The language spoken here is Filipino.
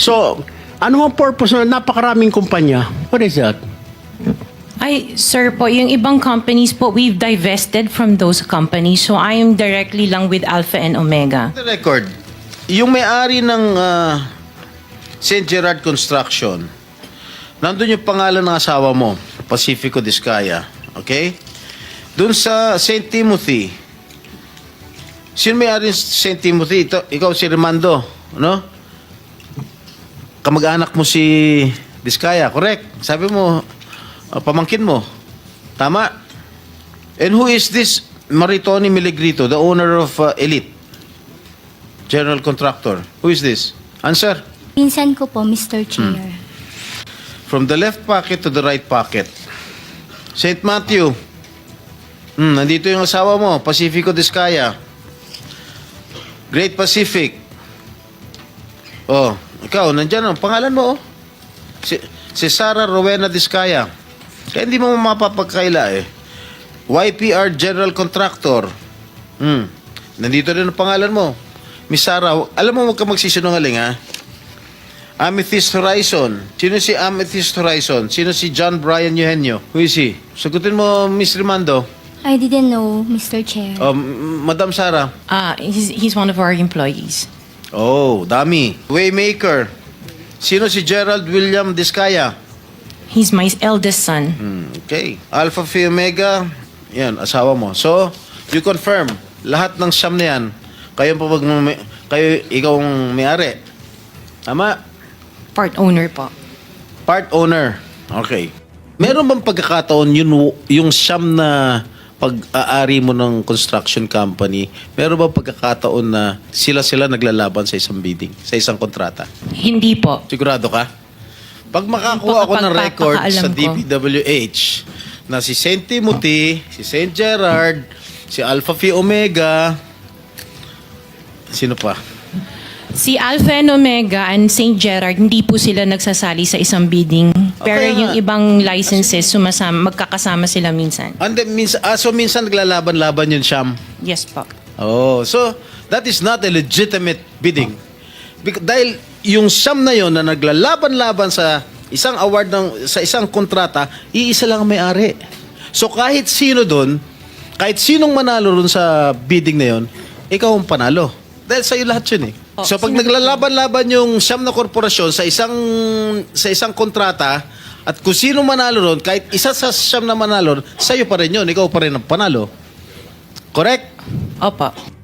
So, ano ang purpose na napakaraming kumpanya? What is that? Ay, sir po, yung ibang companies po, we've divested from those companies. So I am directly lang with Alpha and Omega. The record, yung may-ari ng ah, St. Gerard Construction, nandun yung pangalan ng asawa mo, Pacifico Discaya. Okay? Doon sa St. Timothy, sino may-ari ng St. Timothy? Ito, ikaw si Remando, ano? Kamag-anak mo si Discaya, correct? Sabi mo, ah, pamangkin mo. Tama? And who is this Maritoni Miligrito, the owner of uh, Elite? General contractor. Who is this? Answer. Pinsan ko po, Mr. Chair. From the left pocket to the right pocket. St. Matthew. Hmm, nandito yung asawa mo, Pacifico Discaya. Great Pacific. Oh, ikaw, nandyan ang pangalan mo, oh. Si, si Sarah Rowena Discaya. Kaya hindi mo mapapagkaila eh. YPR General Contractor. Hmm. Nandito rin ang pangalan mo. Miss Sarah, alam mo huwag ka magsisinungaling ha. Amethyst Horizon. Sino si Amethyst Horizon? Sino si John Brian Eugenio? Who is he? Sagutin mo, Miss Rimando. I didn't know, Mr. Chair. Oh, M- Madam Sarah. Ah, he's, he's one of our employees. Oh, dami. Waymaker. Sino si Gerald William Discaya? He's my eldest son. Hmm, okay. Alpha Phi Omega. Yan, asawa mo. So, you confirm, lahat ng siyam na yan, kayo pa pag kayo ikaw ang may-ari. Tama? Part owner po. Part owner. Okay. Meron bang pagkakataon yun, yung siyam na pag-aari mo ng construction company, meron bang pagkakataon na sila-sila naglalaban sa isang bidding, sa isang kontrata? Hindi po. Sigurado ka? Pag makakuha ako ng record sa ko. DPWH na si St. Timothy, si St. Gerard, si Alpha Phi Omega, sino pa? Si Alpha and Omega and St. Gerard, hindi po sila nagsasali sa isang bidding. Pero Okay nga. yung ibang licenses, sumasama, magkakasama sila minsan. And then, minsan, ah, so minsan naglalaban-laban yun, Sham? Yes po. Oh, so that is not a legitimate bidding. Bec- dahil yung siyam na yon na naglalaban-laban sa isang award ng sa isang kontrata, iisa lang ang may-ari. So kahit sino doon, kahit sinong manalo doon sa bidding na yon, ikaw ang panalo. Dahil sa iyo lahat yun eh. So pag naglalaban-laban yung siyam na korporasyon sa isang sa isang kontrata, at kung sino manalo doon, kahit isa sa siyam na manalo, sa iyo pa rin yun, ikaw pa rin ang panalo. Correct? Opo.